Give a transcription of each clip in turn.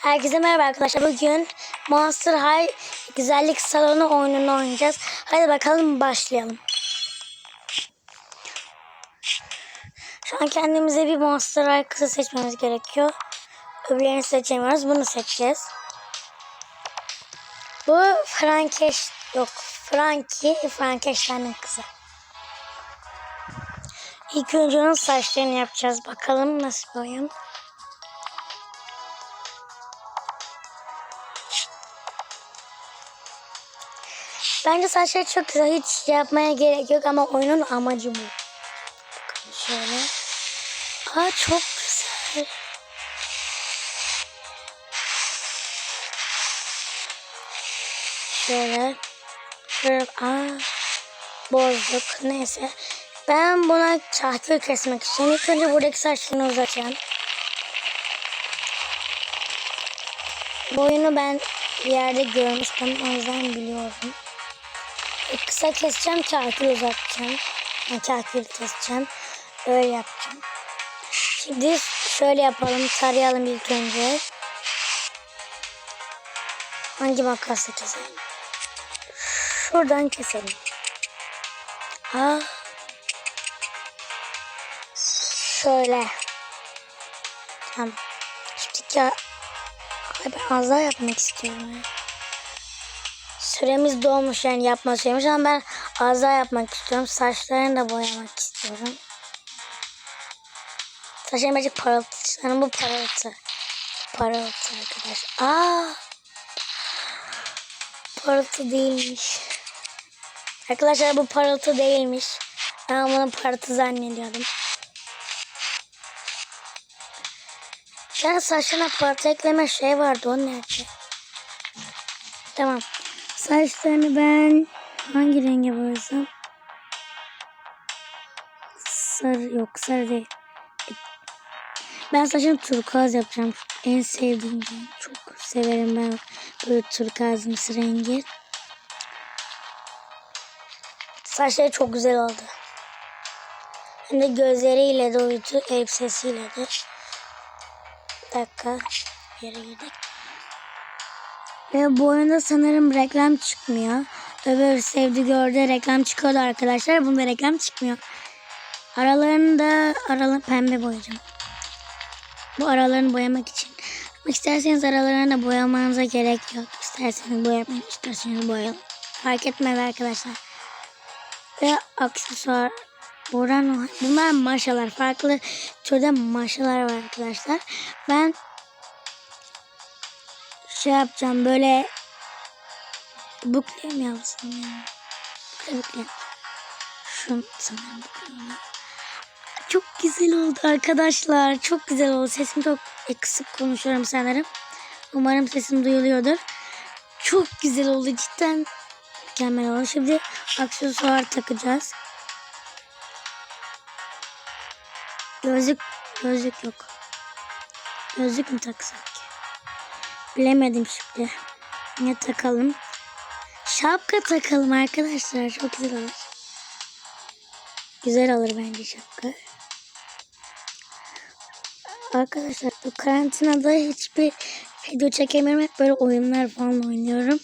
Herkese merhaba arkadaşlar. Bugün Monster High güzellik salonu oyununu oynayacağız. Hadi bakalım başlayalım. Şu an kendimize bir Monster High kızı seçmemiz gerekiyor. Öbürlerini seçemiyoruz. Bunu seçeceğiz. Bu Frankeş yok. Frankie Frankenstein'in kızı. İlk önce onun saçlarını yapacağız. Bakalım nasıl bir oyun. Bence saçları çok güzel. Hiç şey yapmaya gerek yok ama oyunun amacı bu. Bakın şöyle. Aa çok güzel. Şöyle. Şöyle. Aa. Bozduk. Neyse. Ben buna çahkır kesmek için ilk önce buradaki saçlarını uzatacağım. Bu oyunu ben bir yerde görmüştüm. O yüzden biliyorum. Kısa keseceğim, çarkı uzatacağım. Yani çarkı keseceğim. Öyle yapacağım. Şimdi şöyle yapalım. Tarayalım ilk önce. Hangi makasla keselim? Şuradan keselim. Ha. Şöyle. Tamam. Şimdi ya ben az daha yapmak istiyorum. ya. Süremiz dolmuş yani yapma süremiz ama ben az daha yapmak istiyorum. Saçlarını da boyamak istiyorum. Saçlarım birazcık parıltı. Sanırım bu parıltı. Parıltı arkadaş. Aa! Parıltı değilmiş. Arkadaşlar bu parıltı değilmiş. Ben bunu parıltı zannediyordum. Yani saçına parça ekleme şey vardı o nerede? Tamam. Saçlarını ben hangi renge boyasam? Sarı yok sarı değil. Ben saçını turkuaz yapacağım. En sevdiğim. Çok severim ben böyle turkuazımsı rengi. Saçları çok güzel oldu. Hem de gözleriyle de uydu, elbisesiyle de. Bir dakika. Yere girdik. Ve bu oyunda sanırım reklam çıkmıyor. Öbür sevdi gördü reklam çıkıyordu arkadaşlar. Bunda reklam çıkmıyor. Aralarını da aralı pembe boyayacağım. Bu aralarını boyamak için. Ama isterseniz aralarını da boyamanıza gerek yok. İsterseniz boyamayın, isterseniz boyayın. Fark etmez arkadaşlar. Ve aksesuar Buran bunlar maşalar. Farklı türde maşalar var arkadaşlar. Ben şey yapacağım böyle bukle mi yapsam ya? Bukle bukle. Sanırım. Çok güzel oldu arkadaşlar. Çok güzel oldu. Sesim çok kısık konuşuyorum sanırım. Umarım sesim duyuluyordur. Çok güzel oldu cidden. Mükemmel oldu. Şimdi aksesuar takacağız. Gözlük, gözlük yok. Gözlük mü taksak? Bilemedim şimdi. Ne takalım? Şapka takalım arkadaşlar. Çok güzel olur. Güzel olur bence şapka. Arkadaşlar bu karantinada hiçbir video çekemiyorum. Hep böyle oyunlar falan oynuyorum.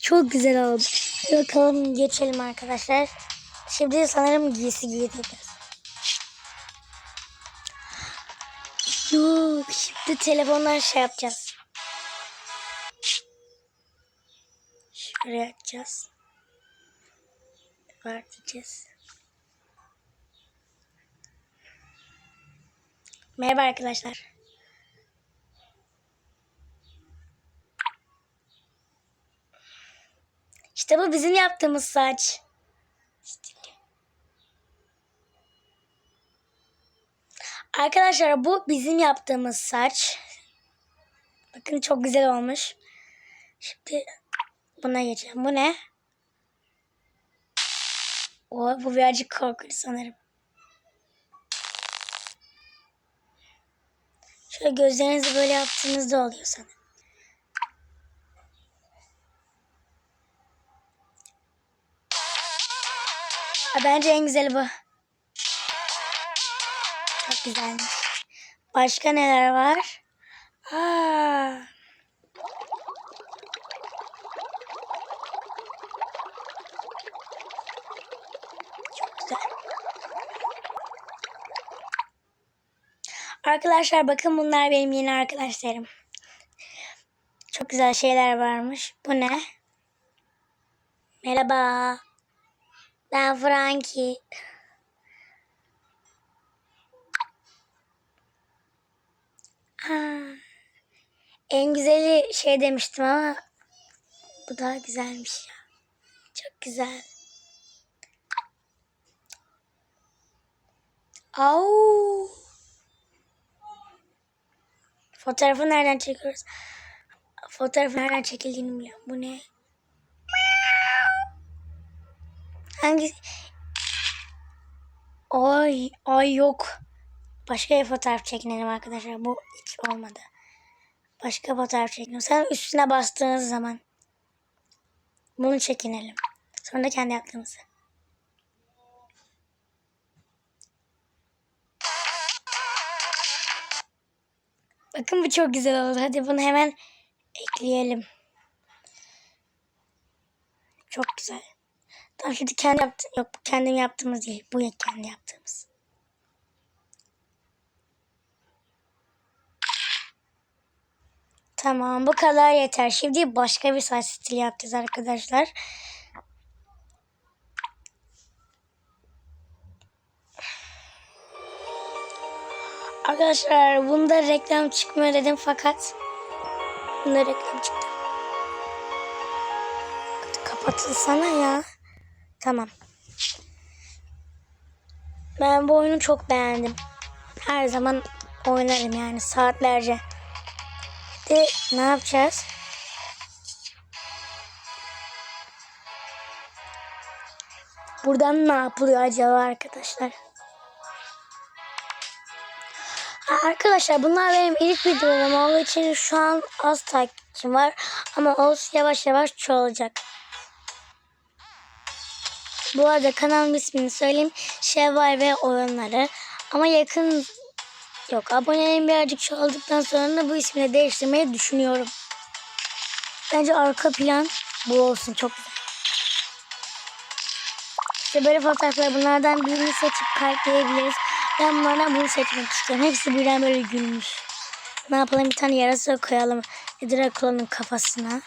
Çok güzel oldu. Bakalım geçelim arkadaşlar. Şimdi sanırım giysi giyeceğiz. Yok şimdi telefondan şey yapacağız. Şuraya açacağız. Var diyeceğiz. Merhaba arkadaşlar. İşte bu bizim yaptığımız saç. Arkadaşlar bu bizim yaptığımız saç. Bakın çok güzel olmuş. Şimdi buna geçelim. Bu ne? O bu birazcık korkunç sanırım. Şöyle gözlerinizi böyle yaptığınızda oluyor sanırım. Bence en güzeli bu. Çok güzelmiş. Başka neler var? Aa. Çok güzel. Arkadaşlar bakın bunlar benim yeni arkadaşlarım. Çok güzel şeyler varmış. Bu ne? Merhaba. Ben Frankie. En güzeli şey demiştim ama bu daha güzelmiş ya. Çok güzel. Au. Fotoğrafı nereden çekiyoruz? Fotoğrafı nereden çekildiğini biliyorum. Bu ne? Hangi? Ay, ay yok. Başka bir fotoğraf çekinelim arkadaşlar. Bu hiç olmadı. Başka fotoğraf çekinelim. Sen üstüne bastığınız zaman bunu çekinelim. Sonra da kendi yaptığımızı. Bakın bu çok güzel oldu. Hadi bunu hemen ekleyelim. Çok güzel. Tamam şimdi kendi yaptım. Yok bu kendim yaptığımız değil. Bu kendi yaptığımız. Tamam bu kadar yeter. Şimdi başka bir saç stili yapacağız arkadaşlar. Arkadaşlar bunda reklam çıkmıyor dedim fakat bunda reklam çıktı. Kapatılsana ya. Tamam. Ben bu oyunu çok beğendim. Her zaman oynarım yani saatlerce. De ne yapacağız? Buradan ne yapılıyor acaba arkadaşlar? Arkadaşlar bunlar benim ilk videolarım olduğu için şu an az takipçim var. Ama olsun yavaş yavaş çoğalacak. Bu arada kanalın ismini söyleyeyim. Şevval ve oyunları. Ama yakın yok abonelerim birazcık çoğaldıktan sonra da bu ismi de değiştirmeyi düşünüyorum. Bence arka plan bu olsun. Çok güzel. İşte böyle fotoğraflar bunlardan birini seçip kalpleyebiliriz. Ben bunlardan bunu seçmek istiyorum. Hepsi birden böyle gülmüş. Ne yapalım bir tane yarasa koyalım. Drakula'nın kafasına.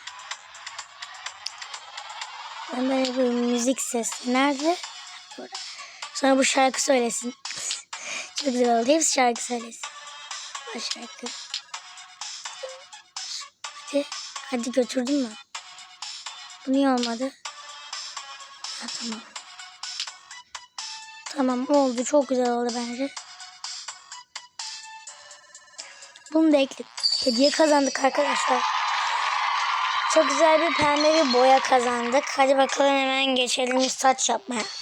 Ben böyle bu müzik sesi. Nerede? Burada. Sonra bu şarkı söylesin. Çok güzel oldu. Hepsi şarkı söylesin. Bu şarkı. Hadi. Hadi götürdün mü? Bu niye olmadı? Ha, tamam. Tamam oldu. Çok güzel oldu bence. Bunu da ekledik. Hediye kazandık arkadaşlar. Çok güzel bir pembe bir boya kazandık. Hadi bakalım hemen geçelim saç yapmaya.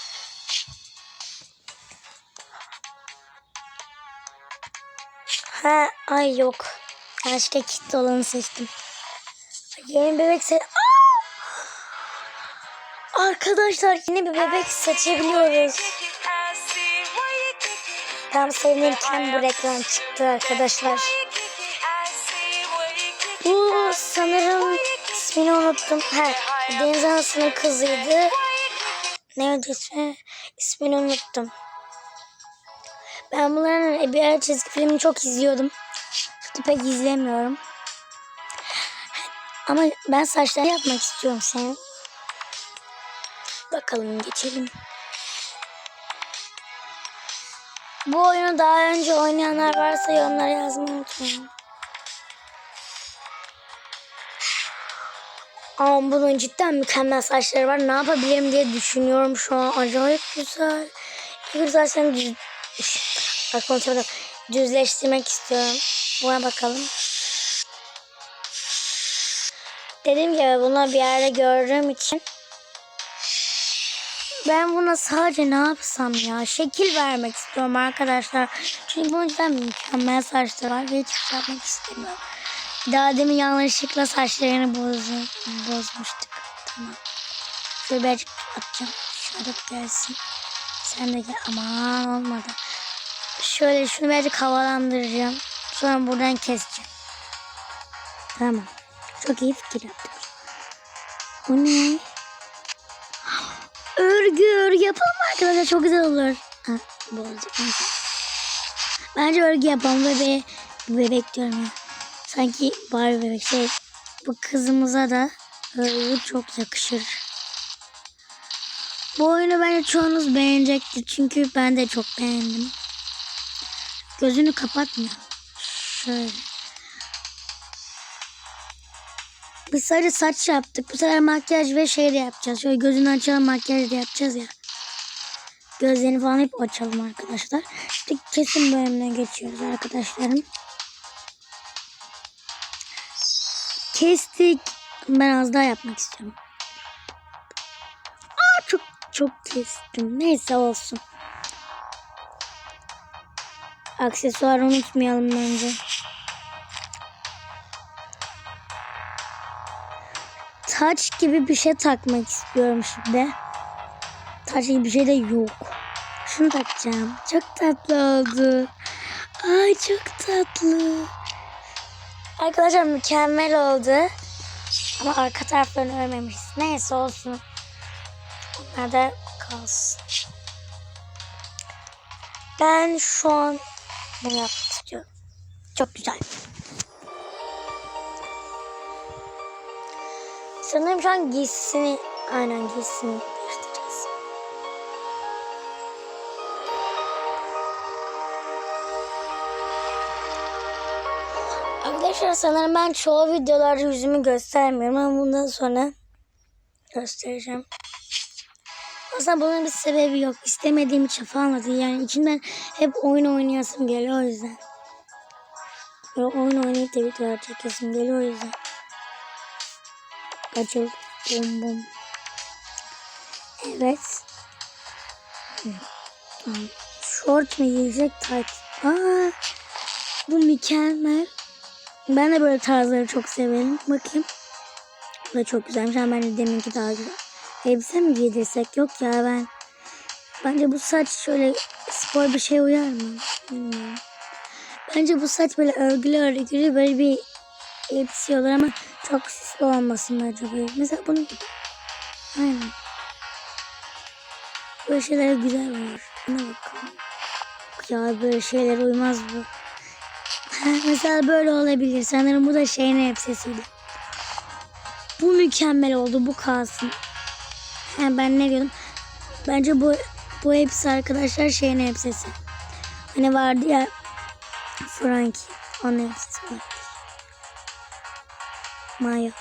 Ha ay yok. Yanlışlıkla kitle olanı seçtim. Yeni bebek se... Arkadaşlar yeni bir bebek seçebiliyoruz. Tam sevinirken bu reklam çıktı arkadaşlar. Bu sanırım ismini unuttum. Ha, Deniz Anası'nın kızıydı. İsmi? İsmini unuttum. Ben bunların bir ara çizgi filmini çok izliyordum. Şimdi pek izlemiyorum. Ama ben saçlar yapmak istiyorum senin. Bakalım geçelim. Bu oyunu daha önce oynayanlar varsa yorumlara yazmayı unutmayın. Ama bunun cidden mükemmel saçları var. Ne yapabilirim diye düşünüyorum şu an. Acayip güzel. İlk saçlarını düz... Bak konuşamadım. Düzleştirmek istiyorum. Buna bakalım. Dediğim gibi bunu bir yerde gördüğüm için ben buna sadece ne yapsam ya? Şekil vermek istiyorum arkadaşlar. Çünkü bunun yüzden mükemmel saçları var ve hiç yapmak istemiyorum. Daha demin yanlışlıkla saçlarını bozdum, bozmuştuk. Tamam. Şöyle birazcık atacağım. Şöyle gelsin. Sen de gel. Aman olmadı. Şöyle şunu birazcık havalandıracağım. Sonra buradan keseceğim. Tamam. Çok iyi fikir yaptık. Bu ne? Örgü örgü yapalım arkadaşlar çok güzel olur. Ha, bu olacak. Bence örgü yapalım bebeğe. Bebek diyorum ya. Sanki Barbie bebek şey. Bu kızımıza da örgü çok yakışır. Bu oyunu bence çoğunuz beğenecektir. Çünkü ben de çok beğendim. Gözünü kapatmıyor. Şöyle. Biz sadece saç yaptık. Bu sefer makyaj ve şey de yapacağız. Şöyle gözünü açalım makyaj da yapacağız ya. Gözlerini falan hep açalım arkadaşlar. İşte kesim bölümüne geçiyoruz arkadaşlarım. Kestik. Ben az daha yapmak istiyorum. Aa, çok çok kestim. Neyse olsun. Aksesuar unutmayalım bence. Taç gibi bir şey takmak istiyorum şimdi. Taç gibi bir şey de yok. Şunu takacağım. Çok tatlı oldu. Ay çok tatlı. Arkadaşlar mükemmel oldu. Ama arka taraflarını örmemişiz. Neyse olsun. Onlar da kalsın. Ben şu an bunu istiyorum. Çok güzel. Sanırım şu an giysisini, aynen giysisini değiştireceğiz. Arkadaşlar sanırım ben çoğu videolarda yüzümü göstermiyorum ama bundan sonra göstereceğim. Aslında bunun bir sebebi yok. İstemediğim için falan değil. Yani içimden hep oyun oynayasım geliyor o yüzden. Böyle oyun oynayıp da videolar çekesim geliyor o yüzden. Açıl. Bum bum. Evet. Short mu giyecek tight? Aa, bu mükemmel. Ben de böyle tarzları çok severim. Bakayım. Bu da çok güzelmiş ama ben de deminki daha güzel. Elbise mi giydirsek? Yok ya ben. Bence bu saç şöyle spor bir şey uyar mı? Bilmiyorum. Bence bu saç böyle örgülü örgülü böyle bir elbise olur ama çok süslü olmasın böyle. Mesela bunu. Aynen. Böyle şeyler güzel olur. Buna bakalım. Ya böyle şeyler uymaz bu. Mesela böyle olabilir. Sanırım bu da şeyin elbisesiydi. Bu mükemmel oldu. Bu kalsın. Ha, ben ne diyordum? Bence bu bu hepsi arkadaşlar şeyin elbisesi. Hani vardı ya Frankie. Onun elbisesi var. Maya.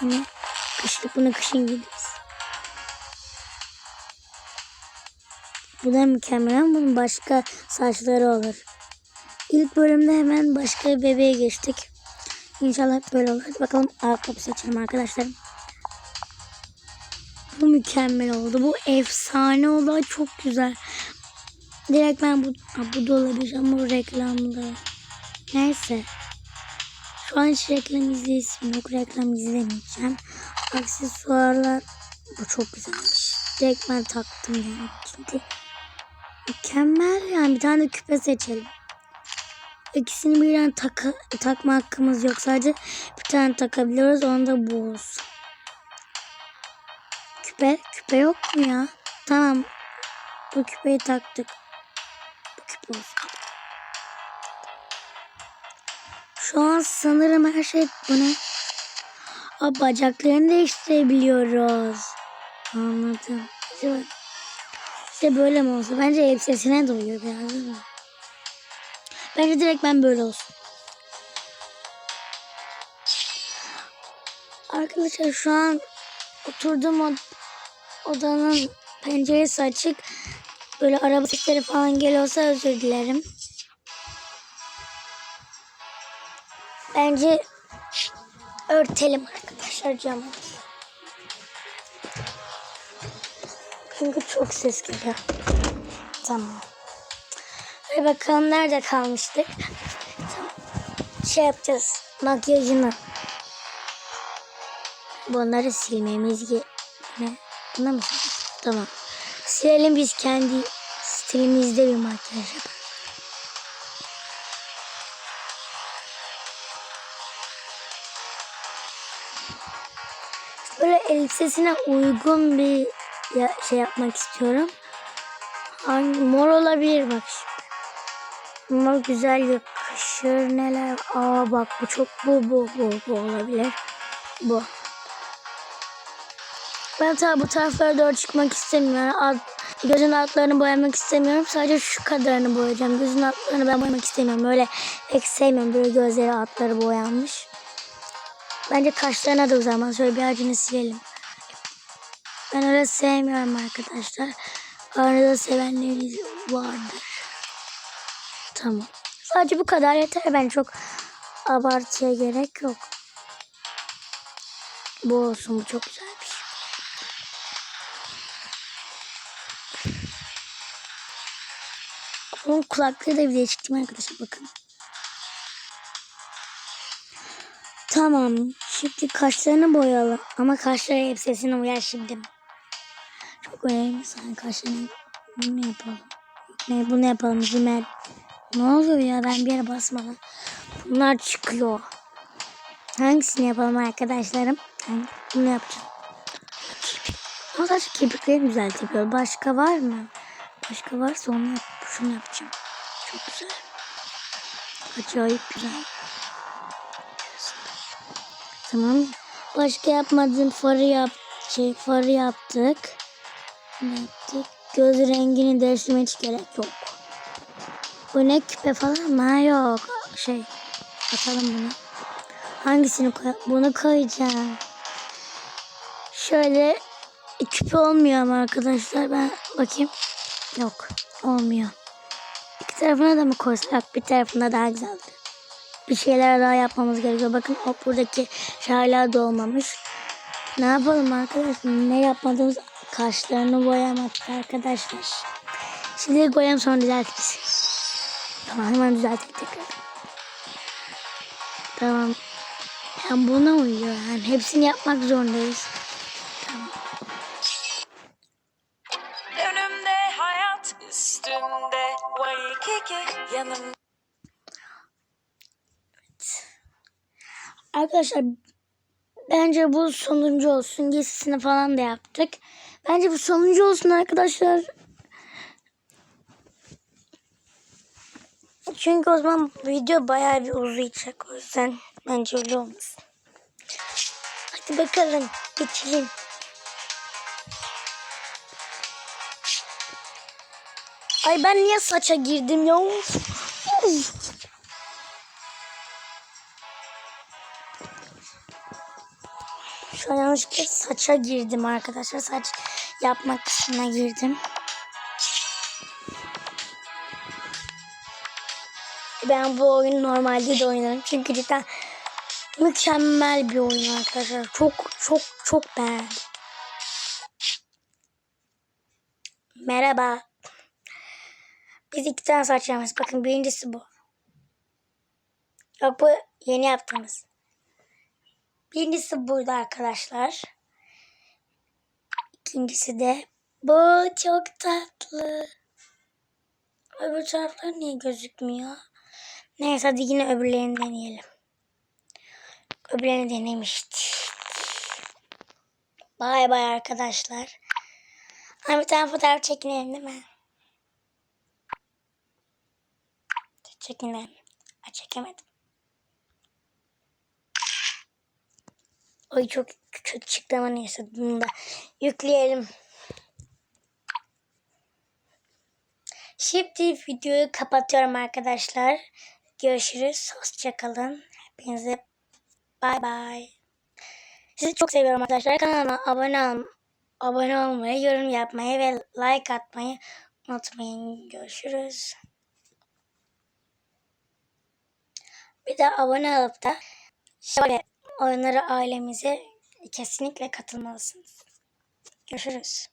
Bu ne? Kışlık bunu kışın giydiniz. Bu da mükemmel ama bunun başka saçları olur. İlk bölümde hemen başka bir bebeğe geçtik. İnşallah böyle olur. Bakalım ayakkabı seçelim arkadaşlarım. Bu mükemmel oldu. Bu efsane oldu. Çok güzel. Direkt ben bu, ha, bu da olabilir ama bu reklamda. Neyse. Şu an hiç reklam izleyesim yok. Reklam izlemeyeceğim. Aksesuarlar bu çok güzelmiş. Direkt ben taktım yani. Çünkü mükemmel yani. Bir tane de küpe seçelim. İkisini birden taka, takma hakkımız yok. Sadece bir tane takabiliyoruz. Onu da bu olsun. Küpe, küpe yok mu ya? Tamam. Bu küpeyi taktık. Bu küpe olsun. Şu an sanırım her şey bu ne? Aa, bacaklarını değiştirebiliyoruz. Anladım. İşte böyle mi olsa? Bence elbisesine de uyuyor biraz değil? Bence direkt ben böyle olsun. Arkadaşlar şu an oturduğum odanın penceresi açık. Böyle araba sesleri falan geliyorsa özür dilerim. Bence örtelim arkadaşlar camı. Çünkü çok ses geliyor. Tamam. Hadi bakalım nerede kalmıştık. Tamam. Şey yapacağız. Makyajını. Bunları silmemiz ge... Buna mı? Tamam. Silelim biz kendi stilimizde bir makyaj yapalım. Böyle elbisesine uygun bir ya şey yapmak istiyorum. Hangi mor olabilir bak şimdi. Mor güzel yakışır neler. Aa bak bu çok bu bu bu bu olabilir. Bu. Ben tabi bu taraflara doğru çıkmak istemiyorum. Alt, gözün altlarını boyamak istemiyorum. Sadece şu kadarını boyayacağım. Gözün altlarını ben boyamak istemiyorum. Öyle pek sevmiyorum. Böyle gözleri altları boyanmış. Bence kaşlarına da o zaman. Şöyle bir acını silelim. Ben öyle sevmiyorum arkadaşlar. Arada sevenleri vardır. Tamam. Sadece bu kadar yeter. Ben çok abartıya gerek yok. Bu olsun. Bu çok güzel Bunun kulaklığı da değil mi arkadaşlar bakın. Tamam. Şimdi kaşlarını boyayalım. Ama kaşları elbisesine uyar şimdi. Çok önemli. Sen kaşlarını bunu yapalım. Ne bunu yapalım Zümer. Ne oluyor ya ben bir yere basmadan. Bunlar çıkıyor. Hangisini yapalım arkadaşlarım? Ben bunu yapacağım. Ama sadece kirpikleri düzeltebiliyor. Başka var mı? Başka varsa onu yap. Şunu yapacağım. Çok güzel. Acayip güzel. Tamam. Başka yapmadığım farı yap şey farı yaptık. Ne yaptık? Göz rengini değiştirmeye hiç gerek yok. Bu ne küpe falan mı? Yok. Şey atalım bunu. Hangisini koy? Bunu koyacağım. Şöyle küpe olmuyor ama arkadaşlar ben bakayım. Yok olmuyor. Tarafına da mı koysak bir tarafına daha güzeldi. Bir şeyler daha yapmamız gerekiyor. Bakın o buradaki şarlar da olmamış. Ne yapalım arkadaşlar? Ne yapmadığımız kaşlarını boyamadık arkadaşlar. Şimdi boyayalım sonra düzeltiriz. Tamam hemen düzelttik tekrar. Tamam. Yani buna uyuyor. Yani hepsini yapmak zorundayız. Hayat üstünde Waikiki yanımda Arkadaşlar bence bu sonuncu olsun. Gezisini falan da yaptık. Bence bu sonuncu olsun arkadaşlar. Çünkü o zaman video bayağı bir uzayacak. O yüzden bence öyle olmasın. Hadi bakalım geçelim. Ay ben niye saça girdim ya? Şu an yanlışlıkla saça girdim arkadaşlar. Saç yapma kısmına girdim. Ben bu oyunu normalde de oynarım. Çünkü cidden mükemmel bir oyun arkadaşlar. Çok çok çok beğendim. Merhaba. Biz iki tane saç yapmışız. Bakın birincisi bu. Yok bu yeni yaptığımız. Birincisi buydu arkadaşlar. İkincisi de bu çok tatlı. Öbür taraflar niye gözükmüyor? Neyse hadi yine öbürlerini deneyelim. Öbürlerini denemiştik. Bay bay arkadaşlar. Ha, bir tane fotoğraf çekinelim değil mi? Ha, çekemedim. Ay çok kötü çıktı ama neyse bunu da yükleyelim. Şimdi videoyu kapatıyorum arkadaşlar. Görüşürüz. Hoşçakalın. Hepinize bay bay. Sizi çok seviyorum arkadaşlar. Kanalıma abone, ol abone olmayı, yorum yapmayı ve like atmayı unutmayın. Görüşürüz. Bir de abone olup da şöyle oyunları ailemize kesinlikle katılmalısınız. Görüşürüz.